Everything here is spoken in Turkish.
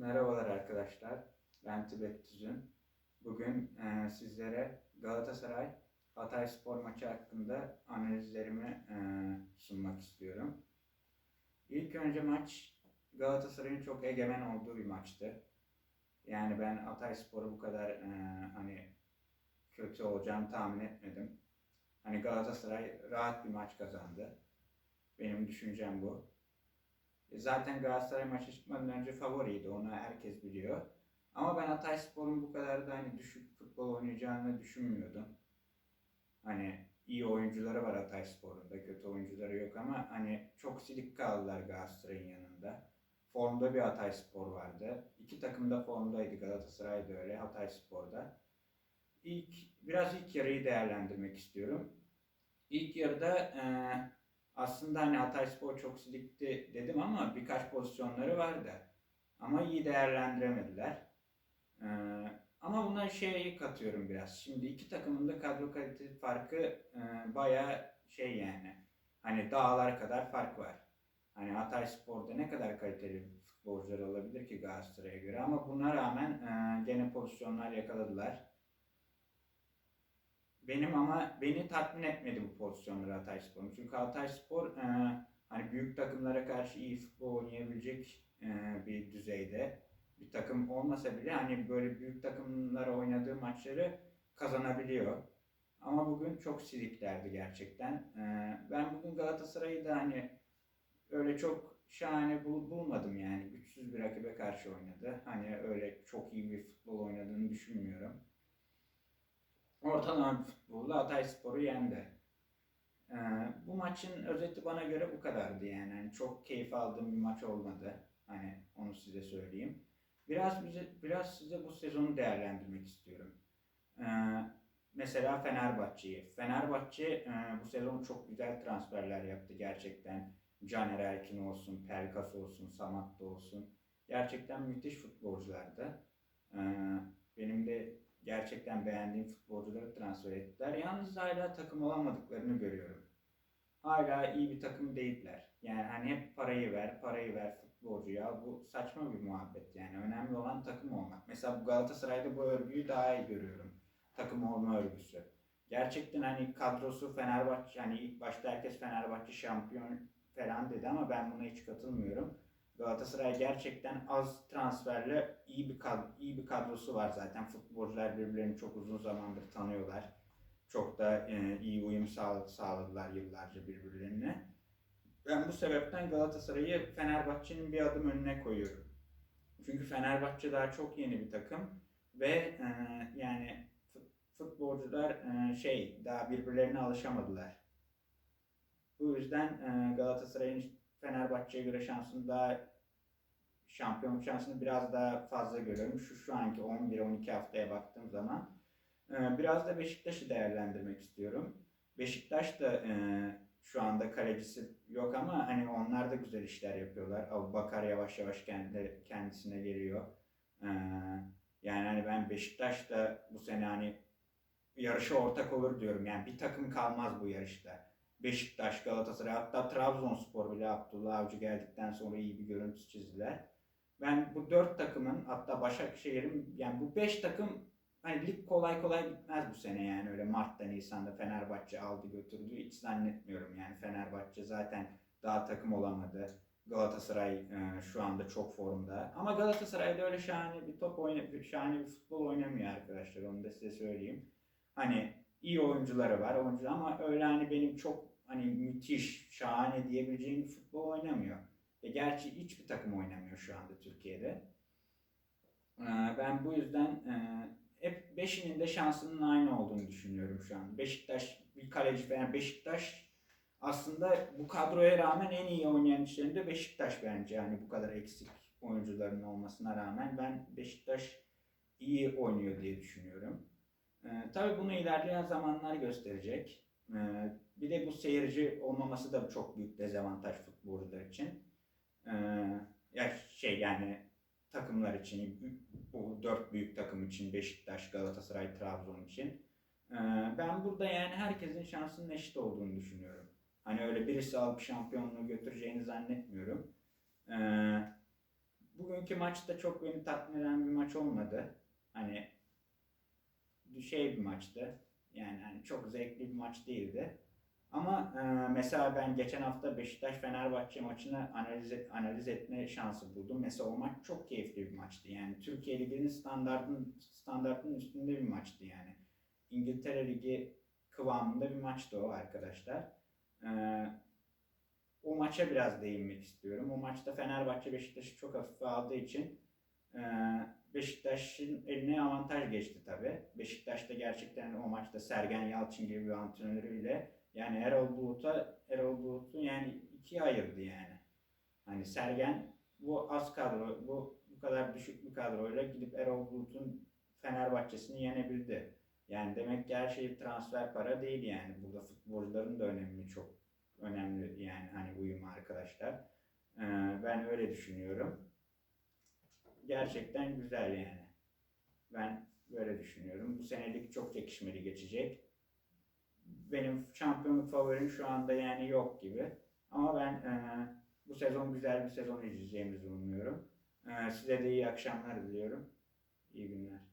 Merhabalar arkadaşlar. Ben Tibet Tüzün. Bugün e, sizlere Galatasaray Hatay Spor maçı hakkında analizlerimi e, sunmak istiyorum. İlk önce maç Galatasaray'ın çok egemen olduğu bir maçtı. Yani ben Hatay Spor'u bu kadar e, hani kötü olacağını tahmin etmedim. Hani Galatasaray rahat bir maç kazandı. Benim düşüncem bu. E, Zaten Galatasaray maça çıkmadan önce favoriydi. Onu herkes biliyor. Ama ben Hatayspor'un bu kadar da hani düşük futbol oynayacağını düşünmüyordum. Hani iyi oyuncuları var Hatayspor'un da kötü oyuncuları yok ama hani çok silik kaldılar Galatasaray'ın yanında. Formda bir Hatayspor vardı. İki takım da formdaydı. Galatasaray da öyle, Hatayspor da. İlk, biraz ilk yarıyı değerlendirmek istiyorum. İlk yarıda eee aslında hani Hatayspor çok silikti dedim ama birkaç pozisyonları vardı. Ama iyi değerlendiremediler. Ee, ama buna şeyi katıyorum biraz. Şimdi iki takımın da kadro kalite farkı e, bayağı şey yani. Hani dağlar kadar fark var. Hani Hatayspor'da ne kadar kaliteli futbolcular olabilir ki Galatasaray'a göre ama buna rağmen e, gene pozisyonlar yakaladılar. Benim ama beni tatmin etmedi bu pozisyonları Hatayspor'un. Çünkü Hatayspor e, hani büyük takımlara karşı iyi futbol oynayabilecek e, bir düzeyde. Bir takım olmasa bile hani böyle büyük takımlara oynadığı maçları kazanabiliyor. Ama bugün çok siliklerdi gerçekten. E, ben bugün Galatasaray'ı da hani öyle çok şahane bul- bulmadım yani. Güçsüz bir rakibe karşı oynadı. Hani öyle çok iyi bir futbol oynadığını düşünmüyorum. Ortalama bir futbolla Hatayspor'u yendi. Ee, bu maçın özeti bana göre bu kadardı yani. Hani çok keyif aldığım bir maç olmadı. Hani onu size söyleyeyim. Biraz bize, biraz size bu sezonu değerlendirmek istiyorum. Ee, mesela Fenerbahçe'yi. Fenerbahçe e, bu sezon çok güzel transferler yaptı gerçekten. Caner Erkin olsun, Pelkas olsun, Samat da olsun. Gerçekten müthiş futbolculardı. Ee, benim de gerçekten beğendiğim futbolcuları transfer ettiler. Yalnız hala takım olamadıklarını görüyorum. Hala iyi bir takım değiller. Yani hani hep parayı ver, parayı ver futbolcuya. Bu saçma bir muhabbet yani. Önemli olan takım olmak. Mesela bu Galatasaray'da bu örgüyü daha iyi görüyorum. Takım olma örgüsü. Gerçekten hani kadrosu Fenerbahçe, hani ilk başta herkes Fenerbahçe şampiyon falan dedi ama ben buna hiç katılmıyorum. Galatasaray gerçekten az transferle iyi bir kad iyi bir kadrosu var zaten. Futbolcular birbirlerini çok uzun zamandır tanıyorlar. Çok da e, iyi uyum sağ sağladılar yıllarca birbirlerine. Ben bu sebepten Galatasaray'ı Fenerbahçe'nin bir adım önüne koyuyorum. Çünkü Fenerbahçe daha çok yeni bir takım ve e, yani fut- futbolcular e, şey daha birbirlerine alışamadılar. Bu yüzden e, Galatasaray'ın Fenerbahçe'ye göre şansını daha şampiyonluk şansını biraz daha fazla görüyorum. Şu şu anki 11-12 haftaya baktığım zaman. Ee, Biraz da Beşiktaş'ı değerlendirmek istiyorum. Beşiktaş da e, şu anda kalecisi yok ama hani onlar da güzel işler yapıyorlar. Bakar yavaş yavaş kendi, kendisine geliyor. Ee, yani hani ben Beşiktaş da bu sene hani yarışa ortak olur diyorum. Yani bir takım kalmaz bu yarışta. Beşiktaş, Galatasaray hatta Trabzonspor bile Abdullah Avcı geldikten sonra iyi bir görüntü çizdiler. Ben bu dört takımın hatta Başakşehir'in yani bu beş takım hani lig kolay kolay bitmez bu sene yani öyle Mart'ta Nisan'da Fenerbahçe aldı götürdü hiç zannetmiyorum yani Fenerbahçe zaten daha takım olamadı. Galatasaray e, şu anda çok formda. Ama Galatasaray'da öyle şahane bir top oyna şahane bir futbol oynamıyor arkadaşlar. Onu da size söyleyeyim. Hani iyi oyuncuları var oyuncu ama öyle hani benim çok hani müthiş, şahane diyebileceğim bir futbol oynamıyor. E, gerçi hiçbir takım oynamıyor şu anda Türkiye'de. Ee, Ben bu yüzden e, hep beşinin de şansının aynı olduğunu düşünüyorum şu an. Beşiktaş bir kaleci falan Beşiktaş aslında bu kadroya rağmen en iyi oynayan işlerinde Beşiktaş bence. Yani bu kadar eksik oyuncuların olmasına rağmen ben Beşiktaş iyi oynuyor diye düşünüyorum. Ee, tabii bunu ilerleyen zamanlar gösterecek. Ee, bir de bu seyirci olmaması da çok büyük dezavantaj futbolcular için. Ee, ya şey yani takımlar için, bu dört büyük takım için, Beşiktaş, Galatasaray, Trabzon için. Ee, ben burada yani herkesin şansının eşit olduğunu düşünüyorum. Hani öyle birisi alıp şampiyonluğu götüreceğini zannetmiyorum. Bugünkü maç da çok beni tatmin eden bir maç olmadı. Hani şey bir maçtı. Yani hani çok zevkli bir maç değildi. Ama e, mesela ben geçen hafta Beşiktaş Fenerbahçe maçını analiz et, analiz etme şansı buldum. Mesela o maç çok keyifli bir maçtı. Yani Türkiye Ligi'nin standartın standartının üstünde bir maçtı yani. İngiltere Ligi kıvamında bir maçtı o arkadaşlar. E, o maça biraz değinmek istiyorum. O maçta Fenerbahçe Beşiktaş'ı çok hafife aldığı için e, Beşiktaş'ın eline avantaj geçti tabi. Beşiktaş da gerçekten o maçta Sergen Yalçın gibi bir antrenörüyle yani Erol Bulut'a Erol Bulut'u yani ikiye ayırdı yani. Hani Sergen bu az kadro, bu bu kadar düşük bir kadroyla gidip Erol Bulut'un Fenerbahçe'sini yenebildi. Yani demek ki her şey transfer para değil yani. Burada futbolcuların da önemi çok önemli yani hani uyumu arkadaşlar. Ee, ben öyle düşünüyorum. Gerçekten güzel yani. Ben böyle düşünüyorum. Bu senelik çok çekişmeli geçecek. Benim şampiyonluk favorim şu anda yani yok gibi. Ama ben e, bu sezon güzel bir sezon izleyeceğimizi umuyorum. E, size de iyi akşamlar diliyorum. İyi günler.